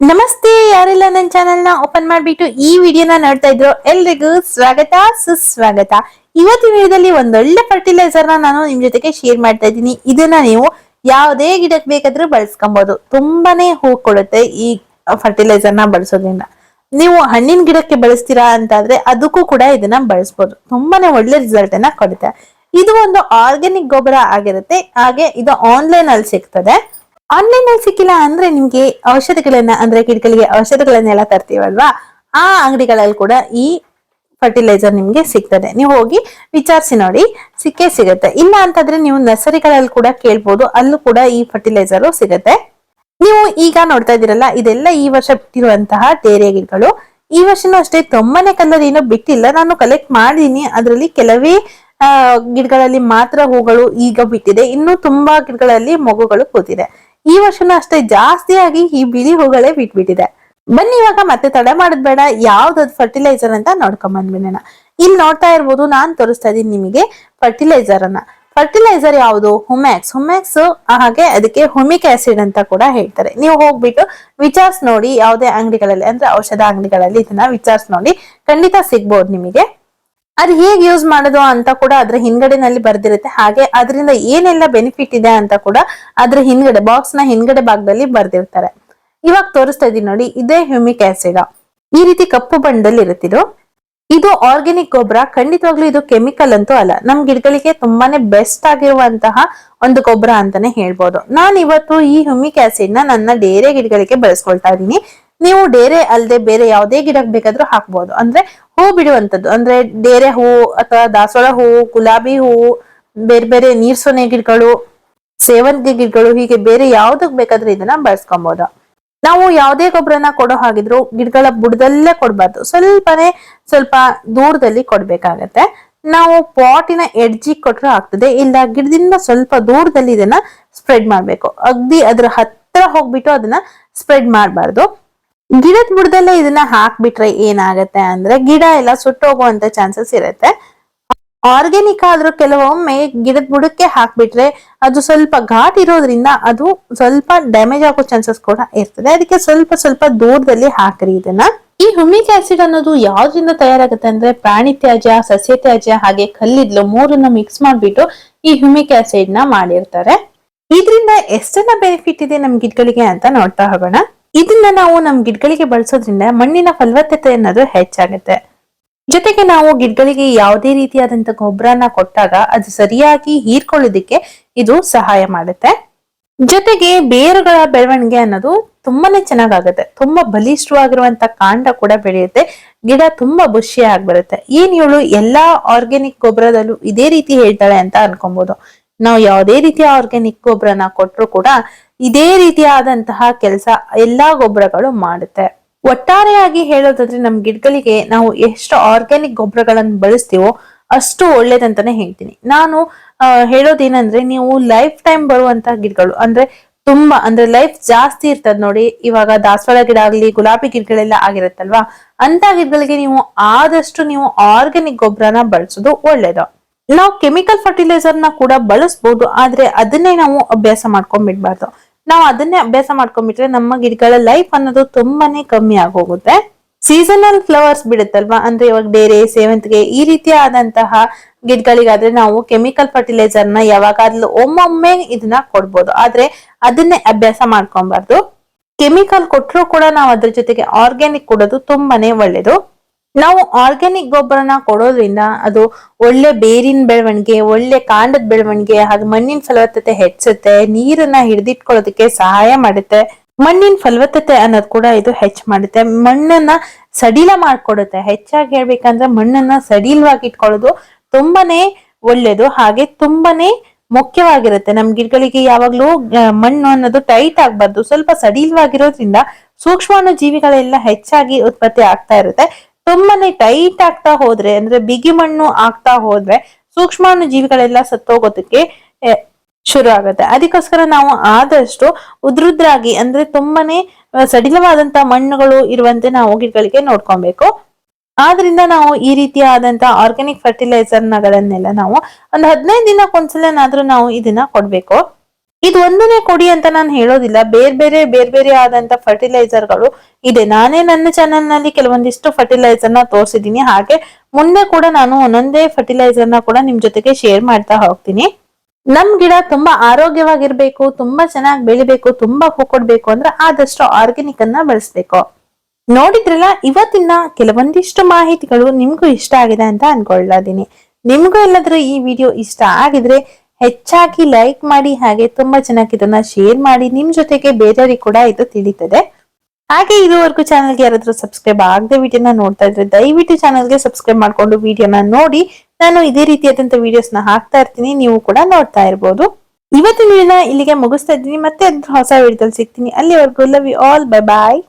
ನಮಸ್ತೆ ಯಾರೆಲ್ಲ ನನ್ನ ಚಾನೆಲ್ನ ಓಪನ್ ಮಾಡ್ಬಿಟ್ಟು ಈ ವಿಡಿಯೋನ ನೋಡ್ತಾ ಇದ್ರು ಎಲ್ರಿಗೂ ಸ್ವಾಗತ, ಸುಸ್ವಾಗತ. ಇವತ್ತಿನ ವಿಡಿಯೋದಲ್ಲಿ ಒಂದೊಳ್ಳೆ ಫರ್ಟಿಲೈಸರ್ನ ನಾನು ನಿಮ್ ಜೊತೆಗೆ ಶೇರ್ ಮಾಡ್ತಾ ಇದ್ದೀನಿ. ಇದನ್ನ ನೀವು ಯಾವುದೇ ಗಿಡಕ್ಕೆ ಬೇಕಾದ್ರೂ ಬಳಸ್ಕೊಬಹುದು ತುಂಬಾನೇ ಹೂ ಕೊಡುತ್ತೆ ಈ ಫರ್ಟಿಲೈಸರ್ನ ಬಳಸೋದ್ರಿಂದ. ನೀವು ಹಣ್ಣಿನ ಗಿಡಕ್ಕೆ ಬಳಸ್ತೀರಾ ಅಂತಾದ್ರೆ ಅದಕ್ಕೂ ಕೂಡ ಇದನ್ನ ಬಳಸ್ಬೋದು. ತುಂಬಾನೇ ಒಳ್ಳೆ ರಿಸಲ್ಟ್ ಅನ್ನ ಕೊಡುತ್ತೆ. ಇದು ಒಂದು ಆರ್ಗ್ಯಾನಿಕ್ ಗೊಬ್ಬರ ಆಗಿರುತ್ತೆ. ಹಾಗೆ ಇದು ಆನ್ಲೈನ್ ಅಲ್ಲಿ ಸಿಗ್ತದೆ. ಆನ್ಲೈನ್ ಅಲ್ಲಿ ಸಿಕ್ಕಿಲ್ಲ ಅಂದ್ರೆ ನಿಮ್ಗೆ ಔಷಧಿಗಳನ್ನ, ಅಂದ್ರೆ ಗಿಡಗಳಿಗೆ ಔಷಧಿಗಳನ್ನೆಲ್ಲ ತರ್ತೀವಲ್ವಾ? ಆ ಅಂಗಡಿಗಳಲ್ಲಿ ಕೂಡ ಈ ಫರ್ಟಿಲೈಸರ್ ನಿಮ್ಗೆ ಸಿಗ್ತದೆ. ನೀವು ಹೋಗಿ ವಿಚಾರಿಸಿ ನೋಡಿ, ಸಿಕ್ಕೇ ಸಿಗುತ್ತೆ. ಇಲ್ಲ ಅಂತಂದ್ರೆ ನೀವು ನರ್ಸರಿಗಳಲ್ಲಿ ಕೂಡ ಕೇಳ್ಬೋದು, ಅಲ್ಲೂ ಕೂಡ ಈ ಫರ್ಟಿಲೈಸರು ಸಿಗುತ್ತೆ. ನೀವು ಈಗ ನೋಡ್ತಾ ಇದ್ದೀರಲ್ಲ, ಇದೆಲ್ಲ ಈ ವರ್ಷ ಬಿಟ್ಟಿರುವಂತಹ ಡೇರೆ ಗಿಡಗಳು ಈ ವರ್ಷನೂ ಅಷ್ಟೇ ತುಂಬಾನೇ ಕಲರ್ ಏನೋ ಬಿಟ್ಟಿಲ್ಲ. ನಾನು ಕಲೆಕ್ಟ್ ಮಾಡಿದೀನಿ. ಅದರಲ್ಲಿ ಕೆಲವೇ ಗಿಡಗಳಲ್ಲಿ ಮಾತ್ರ ಹೂಗಳು ಈಗ ಬಿಟ್ಟಿದೆ. ಇನ್ನು ತುಂಬಾ ಗಿಡಗಳಲ್ಲಿ ಮಗುಗಳು ಕೂತಿದೆ. ಈ ವರ್ಷನೂ ಅಷ್ಟೇ ಜಾಸ್ತಿಯಾಗಿ ಈ ಬಿಳಿ ಹೂಗಳೇ ಬಿಟ್ಬಿಟ್ಟಿದೆ. ಬನ್ನಿ ಇವಾಗ ಮತ್ತೆ ತಡೆ ಮಾಡೋದ್ ಬೇಡ, ಯಾವ್ದದ್ ಫರ್ಟಿಲೈಸರ್ ಅಂತ ನೋಡ್ಕೊಂಡ್ ಬಂದ್ಬಿಡೋಣ ಇಲ್ಲಿ ನೋಡ್ತಾ ಇರ್ಬೋದು, ನಾನ್ ತೋರಿಸ್ತಾ ಇದೀನಿ ನಿಮಗೆ ಫರ್ಟಿಲೈಸರ್ ಅನ್ನ. ಫರ್ಟಿಲೈಸರ್ ಯಾವುದು? ಹುಮ್ಯಾಕ್ಸ್ ಹುಮ್ಯಾಕ್ಸ್ ಹಾಗೆ ಅದಕ್ಕೆ ಹುಮಿಕ್ ಆಸಿಡ್ ಅಂತ ಕೂಡ ಹೇಳ್ತಾರೆ. ನೀವು ಹೋಗ್ಬಿಟ್ಟು ವಿಚಾರ್ಸ್ ನೋಡಿ, ಯಾವುದೇ ಅಂಗಡಿಗಳಲ್ಲಿ, ಅಂದ್ರೆ ಔಷಧ ಅಂಗಡಿಗಳಲ್ಲಿ ಇದನ್ನ ವಿಚಾರ್ಸ್ ನೋಡಿ, ಖಂಡಿತ ಸಿಗ್ಬಹುದು ನಿಮಗೆ. ಅದು ಹೇಗೆ ಯೂಸ್ ಮಾಡೋದು ಅಂತ ಕೂಡ ಅದ್ರ ಹಿಂದ್ಗಡೆನಲ್ಲಿ ಬರ್ದಿರುತ್ತೆ. ಹಾಗೆ ಅದರಿಂದ ಏನೆಲ್ಲ ಬೆನಿಫಿಟ್ ಇದೆ ಅಂತ ಕೂಡ ಅದ್ರ ಹಿಂದ್ಗಡೆ ಬಾಕ್ಸ್ನ ಹಿಂದ್ಗಡೆ ಭಾಗದಲ್ಲಿ ಬರ್ದಿರ್ತಾರೆ. ಇವಾಗ ತೋರಿಸ್ತಾ ಇದೀನಿ ನೋಡಿ, ಇದೇ ಹ್ಯೂಮಿಕ್ ಆಸಿಡ್ ಈ ರೀತಿ ಕಪ್ಪು ಬಣ್ಣದಲ್ಲಿ ಇರುತ್ತಿದ್ದು ಇದು. ಆರ್ಗ್ಯಾನಿಕ್ ಗೊಬ್ಬರ, ಖಂಡಿತವಾಗ್ಲೂ ಇದು ಕೆಮಿಕಲ್ ಅಂತೂ ಅಲ್ಲ. ನಮ್ ಗಿಡಗಳಿಗೆ ತುಂಬಾನೇ ಬೆಸ್ಟ್ ಆಗಿರುವಂತಹ ಒಂದು ಗೊಬ್ಬರ ಅಂತಾನೆ ಹೇಳ್ಬೋದು. ನಾನು ಇವತ್ತು ಈ ಹ್ಯೂಮಿಕ್ ಆಸಿಡ್ನ ನನ್ನ ಡೇರೆ ಗಿಡಗಳಿಗೆ ಬಳಸ್ಕೊಳ್ತಾ ಇದ್ದೀನಿ. ನೀವು ಡೇರೆ ಅಲ್ಲದೆ ಬೇರೆ ಯಾವುದೇ ಗಿಡಕ್ಕೆ ಬೇಕಾದ್ರೂ ಹಾಕ್ಬೋದು. ಅಂದ್ರೆ ಹೂ ಬಿಡುವಂತದ್ದು. ಅಂದ್ರೆ ಡೇರೆ ಹೂ ಅಥವಾ ದಾಸವಾಳ ಹೂ, ಗುಲಾಬಿ ಹೂ, ಬೇರೆ ಬೇರೆ ನೀರ್ಸೊನೆ ಗಿಡಗಳು, ಸೇವಂತಿಗೆ ಗಿಡಗಳು, ಹೀಗೆ ಬೇರೆ ಯಾವ್ದಕ್ ಬೇಕಾದ್ರೂ ಇದನ್ನ ಬಳಸ್ಕೊಬಹುದು ನಾವು ಯಾವುದೇ ಗೊಬ್ಬರನ ಕೊಡೋ ಹಾಗಿದ್ರು ಗಿಡಗಳ ಬುಡದಲ್ಲೇ ಕೊಡ್ಬಾರ್ದು. ಸ್ವಲ್ಪನೇ ಸ್ವಲ್ಪ ದೂರದಲ್ಲಿ ಕೊಡ್ಬೇಕಾಗತ್ತೆ. ನಾವು ಪಾಟಿನ ಎಡ್ಜಿ ಕೊಟ್ರೆ ಆಗ್ತದೆ. ಇಲ್ಲ ಗಿಡದಿಂದ ಸ್ವಲ್ಪ ದೂರದಲ್ಲಿ ಇದನ್ನ ಸ್ಪ್ರೆಡ್ ಮಾಡ್ಬೇಕು. ಅಗ್ದಿ ಅದ್ರ ಹತ್ರ ಹೋಗ್ಬಿಟ್ಟು ಅದನ್ನ ಸ್ಪ್ರೆಡ್ ಮಾಡಬಾರ್ದು. ಗಿಡದ ಬುಡದಲ್ಲೇ ಇದನ್ನ ಹಾಕ್ಬಿಟ್ರೆ ಏನಾಗತ್ತೆ ಅಂದ್ರೆ ಗಿಡ ಎಲ್ಲ ಸುಟ್ಟೋಗುವಂತ ಚಾನ್ಸಸ್ ಇರುತ್ತೆ. ಆರ್ಗ್ಯಾನಿಕ್ ಆದ್ರೂ ಕೆಲವೊಮ್ಮೆ ಗಿಡದ ಬುಡಕ್ಕೆ ಹಾಕ್ಬಿಟ್ರೆ ಅದು ಸ್ವಲ್ಪ ಘಾಟ್ ಇರೋದ್ರಿಂದ ಅದು ಸ್ವಲ್ಪ ಡ್ಯಾಮೇಜ್ ಆಗೋ ಚಾನ್ಸಸ್ ಕೂಡ ಇರ್ತದೆ. ಅದಕ್ಕೆ ಸ್ವಲ್ಪ ಸ್ವಲ್ಪ ದೂರದಲ್ಲಿ ಹಾಕ್ರಿ ಇದನ್ನ. ಈ ಹುಮಿಕ್ ಆಸಿಡ್ ಅನ್ನೋದು ಯಾವ್ದ್ರಿಂದ ತಯಾರಾಗುತ್ತೆ ಅಂದ್ರೆ ಪ್ರಾಣಿ ತ್ಯಾಜ್ಯ ಸಸ್ಯ ತ್ಯಾಜ್ಯ ಹಾಗೆ ಕಲ್ಲಿದ್ಲು ಮೂರನ್ನ ಮಿಕ್ಸ್ ಮಾಡ್ಬಿಟ್ಟು ಈ ಹ್ಯೂಮಿಕ್ ಆಸಿಡ್ನ ಮಾಡಿರ್ತಾರೆ. ಇದರಿಂದ ಎಷ್ಟೆಲ್ಲ ಬೆನಿಫಿಟ್ ಇದೆ ನಮ್ ಗಿಡಗಳಿಗೆ ಅಂತ ನೋಡ್ತಾ ಹೋಗೋಣ. ಇದನ್ನ ನಾವು ನಮ್ ಗಿಡಗಳಿಗೆ ಬಳಸೋದ್ರಿಂದ ಮಣ್ಣಿನ ಫಲವತ್ತತೆ ಅನ್ನೋದು ಹೆಚ್ಚಾಗುತ್ತೆ. ಜೊತೆಗೆ ನಾವು ಗಿಡಗಳಿಗೆ ಯಾವುದೇ ರೀತಿಯಾದಂತ ಗೊಬ್ಬರನ ಕೊಟ್ಟಾಗ ಅದು ಸರಿಯಾಗಿ ಹೀರ್ಕೊಳ್ಳೋದಿಕ್ಕೆ ಇದು ಸಹಾಯ ಮಾಡುತ್ತೆ. ಜೊತೆಗೆ ಬೇರುಗಳ ಬೆಳವಣಿಗೆ ಅನ್ನೋದು ತುಂಬಾನೇ ಚೆನ್ನಾಗಾಗುತ್ತೆ. ತುಂಬಾ ಬಲಿಷ್ಠವಾಗಿರುವಂತ ಕಾಂಡ ಕೂಡ ಬೆಳೆಯುತ್ತೆ. ಗಿಡ ತುಂಬಾ ಬುಷಿ ಬರುತ್ತೆ ಏನ್ ಇವಳು ಎಲ್ಲಾ ಆರ್ಗ್ಯಾನಿಕ್ ಗೊಬ್ಬರದಲ್ಲೂ ಇದೇ ರೀತಿ ಹೇಳ್ತಾಳೆ ಅಂತ ಅನ್ಕೊಬಹುದು ನಾವು ಯಾವುದೇ ರೀತಿಯ ಆರ್ಗ್ಯಾನಿಕ್ ಗೊಬ್ಬರನ ಕೊಟ್ರು ಕೂಡ ಇದೇ ರೀತಿಯಾದಂತಹ ಕೆಲಸ ಎಲ್ಲಾ ಗೊಬ್ಬರಗಳು ಮಾಡುತ್ತೆ. ಒಟ್ಟಾರೆಯಾಗಿ ಹೇಳೋದಾದ್ರೆ ನಮ್ ಗಿಡಗಳಿಗೆ ನಾವು ಎಷ್ಟು ಆರ್ಗ್ಯಾನಿಕ್ ಗೊಬ್ಬರಗಳನ್ನು ಬಳಸ್ತೀವೋ ಅಷ್ಟು ಒಳ್ಳೇದಂತಾನೆ ಹೇಳ್ತೀನಿ. ನಾನು ಹೇಳೋದೇನಂದ್ರೆ ನೀವು ಲೈಫ್ ಟೈಮ್ ಬರುವಂತಹ ಗಿಡಗಳು, ಅಂದ್ರೆ ತುಂಬಾ, ಅಂದ್ರೆ ಲೈಫ್ ಜಾಸ್ತಿ ಇರ್ತದ ನೋಡಿ, ಇವಾಗ ದಾಸವಾಳ ಗಿಡ ಆಗ್ಲಿ, ಗುಲಾಬಿ ಗಿಡಗಳೆಲ್ಲ ಆಗಿರತ್ತಲ್ವಾ ಅಂತ ಗಿಡಗಳಿಗೆ ನೀವು ಆದಷ್ಟು ನೀವು ಆರ್ಗ್ಯಾನಿಕ್ ಗೊಬ್ಬರನ ಬಳಸೋದು ಒಳ್ಳೇದು. ನಾವು ಕೆಮಿಕಲ್ ಫರ್ಟಿಲೈಸರ್ನ ಕೂಡ ಬಳಸ್ಬೋದು, ಆದ್ರೆ ಅದನ್ನೇ ನಾವು ಅಭ್ಯಾಸ ಮಾಡ್ಕೊಂಡ್ಬಿಡ್ಬಾರ್ದು. ನಾವು ಅದನ್ನೇ ಅಭ್ಯಾಸ ಮಾಡ್ಕೊಂಡ್ಬಿಟ್ರೆ ನಮ್ಮ ಗಿಡಗಳ ಲೈಫ್ ಅನ್ನೋದು ತುಂಬಾನೇ ಕಮ್ಮಿ ಆಗೋಗುತ್ತೆ. ಸೀಸನಲ್ ಫ್ಲವರ್ಸ್ ಬಿಡುತ್ತಲ್ವಾ? ಅಂದ್ರೆ ಇವಾಗ ಡೇರೆ ಸೇವಂತಿಗೆ ಈ ರೀತಿ ಆದಂತಹ ಗಿಡಗಳಿಗಾದ್ರೆ ನಾವು ಕೆಮಿಕಲ್ ಫರ್ಟಿಲೈಸರ್ನ ಯಾವಾಗಾದ್ರೂ ಒಮ್ಮೊಮ್ಮೆ ಇದನ್ನ ಕೊಡ್ಬೋದು. ಆದ್ರೆ ಅದನ್ನೇ ಅಭ್ಯಾಸ ಮಾಡ್ಕೊಬಾರ್ದು ಕೆಮಿಕಲ್ ಕೊಟ್ಟರು ಕೂಡ ನಾವು ಅದ್ರ ಜೊತೆಗೆ ಆರ್ಗ್ಯಾನಿಕ್ ಕೊಡೋದು ತುಂಬಾನೇ ಒಳ್ಳೇದು. ನಾವು ಆರ್ಗ್ಯಾನಿಕ್ ಗೊಬ್ಬರನ ಕೊಡೋದ್ರಿಂದ ಅದು ಒಳ್ಳೆ ಬೇರಿನ ಬೆಳವಣಿಗೆ, ಒಳ್ಳೆ ಕಾಂಡದ ಬೆಳವಣಿಗೆ ಹಾಗೆ ಮಣ್ಣಿನ ಫಲವತ್ತತೆ ಹೆಚ್ಚುತ್ತೆ, ನೀರನ್ನ ಹಿಡಿದಿಟ್ಕೊಳ್ಳೋದಕ್ಕೆ ಸಹಾಯ ಮಾಡುತ್ತೆ. ಮಣ್ಣಿನ ಫಲವತ್ತತೆ ಅನ್ನೋದು ಕೂಡ ಇದು ಹೆಚ್ಚು ಮಾಡುತ್ತೆ. ಮಣ್ಣನ್ನ ಸಡಿಲ ಮಾಡ್ಕೊಡುತ್ತೆ. ಹೆಚ್ಚಾಗಿ ಹೇಳ್ಬೇಕಂದ್ರೆ ಮಣ್ಣನ್ನ ಸಡಿಲವಾಗಿ ಇಟ್ಕೊಳ್ಳೋದು ತುಂಬಾನೇ ಒಳ್ಳೇದು. ಹಾಗೆ ತುಂಬಾನೇ ಮುಖ್ಯವಾಗಿರುತ್ತೆ. ನಮ್ ಗಿಡಗಳಿಗೆ ಯಾವಾಗ್ಲೂ ಮಣ್ಣು ಅನ್ನೋದು ಟೈಟ್ ಆಗ್ಬಾರ್ದು. ಸ್ವಲ್ಪ ಸಡಿಲವಾಗಿರೋದ್ರಿಂದ ಸೂಕ್ಷ್ಮಾಣು ಜೀವಿಗಳೆಲ್ಲ ಹೆಚ್ಚಾಗಿ ಉತ್ಪತ್ತಿ ಆಗ್ತಾ ಇರುತ್ತೆ. ತುಂಬಾನೇ ಟೈಟ್ ಆಗ್ತಾ ಹೋದ್ರೆ, ಅಂದ್ರೆ ಬಿಗಿ ಮಣ್ಣು ಆಗ್ತಾ ಹೋದ್ರೆ ಸೂಕ್ಷ್ಮಾಣು ಜೀವಿಗಳೆಲ್ಲ ಸತ್ತೋಗೋದಕ್ಕೆ ಶುರು ಆಗುತ್ತೆ. ಅದಕ್ಕೋಸ್ಕರ ನಾವು ಆದಷ್ಟು ಉದ್ರುದ್ರಾಗಿ, ಅಂದ್ರೆ ತುಂಬಾನೇ ಸಡಿಲವಾದಂತ ಮಣ್ಣುಗಳು ಇರುವಂತೆ ನಾವು ಗಿಡಗಳಿಗೆ ನೋಡ್ಕೊಬೇಕು. ಆದ್ರಿಂದ ನಾವು ಈ ರೀತಿಯಾದಂತ ಆರ್ಗ್ಯಾನಿಕ್ ಫರ್ಟಿಲೈಸರ್ ನಗಳನ್ನೆಲ್ಲ ನಾವು ಒಂದು ಹದಿನೈದು ದಿನಕ್ಕೊಂದ್ಸಲನಾದ್ರೂ ನಾವು ಇದನ್ನ ಕೊಡ್ಬೇಕು. ಇದು ಒಂದನೇ ಕೊಡಿ ಅಂತ ನಾನು ಹೇಳೋದಿಲ್ಲ. ಬೇರೆ ಬೇರೆ ಬೇರೆ ಬೇರೆ ಆದಂತ ಫರ್ಟಿಲೈಸರ್ಗಳು ಇದೆ. ನಾನೇ ನನ್ನ ಚಾನೆಲ್ನಲ್ಲಿ ಕೆಲವೊಂದಿಷ್ಟು ಫರ್ಟಿಲೈಸರ್ನ ತೋರಿಸಿದೀನಿ ಹಾಗೆ ಮುಂದೆ ಕೂಡ ನಾನು ಒಂದೊಂದೇ ಫರ್ಟಿಲೈಸರ್ನ ಕೂಡ ನಿಮ್ ಜೊತೆಗೆ ಶೇರ್ ಮಾಡ್ತಾ ಹೋಗ್ತೀನಿ. ನಮ್ ಗಿಡ ತುಂಬಾ ಆರೋಗ್ಯವಾಗಿರ್ಬೇಕು, ತುಂಬಾ ಚೆನ್ನಾಗಿ ಬೆಳಿಬೇಕು, ತುಂಬಾ ಹೂ ಕೊಡ್ಬೇಕು ಅಂದ್ರೆ ಆದಷ್ಟು ಆರ್ಗ್ಯಾನಿಕ್ ಅನ್ನ ಬಳಸ್ಬೇಕು. ನೋಡಿದ್ರಲ್ಲ, ಇವತ್ತಿನ ಕೆಲವೊಂದಿಷ್ಟು ಮಾಹಿತಿಗಳು ನಿಮ್ಗೂ ಇಷ್ಟ ಆಗಿದೆ ಅಂತ ಅನ್ಕೊಳ್ಳಾದೀನಿ ನಿಮ್ಗೂ ಎಲ್ಲಾದ್ರೂ ಈ ವಿಡಿಯೋ ಇಷ್ಟ ಆಗಿದ್ರೆ ಹೆಚ್ಚಾಗಿ ಲೈಕ್ ಮಾಡಿ, ಹಾಗೆ ತುಂಬಾ ಜನಕ್ಕೆ ಇದನ್ನ ಶೇರ್ ಮಾಡಿ, ನಿಮ್ ಜೊತೆಗೆ ಬೇರೆಯವರಿಗೆ ಕೂಡ ಇದು ತಿಳಿತದೆ. ಹಾಗೆ ಇದುವರೆಗೂ ಚಾನಲ್ಗೆ ಯಾರಾದ್ರೂ ಸಬ್ಸ್ಕ್ರೈಬ್ ಆಗದೆ ವಿಡಿಯೋನ ನೋಡ್ತಾ ಇದ್ರೆ, ದಯವಿಟ್ಟು ಚಾನಲ್ಗೆ ಸಬ್ಸ್ಕ್ರೈಬ್ ಮಾಡ್ಕೊಂಡು ವಿಡಿಯೋನ ನೋಡಿ. ನಾನು ಇದೇ ರೀತಿಯಾದಂತ ವಿಡಿಯೋಸ್ನ ಹಾಕ್ತಾ ಇರ್ತೀನಿ, ನೀವು ಕೂಡ ನೋಡ್ತಾ ಇರ್ಬೋದು. ಇವತ್ತಿನ ವಿಡಿಯೋನ ಇಲ್ಲಿಗೆ ಮುಗಿಸ್ತಾ ಇದ್ದೀನಿ. ಮತ್ತೆ ಹೊಸ ವಿಡಿಯೋದಲ್ಲಿ ಸಿಗ್ತೀನಿ. ಅಲ್ಲಿವರೆಗೂ love you all bye bye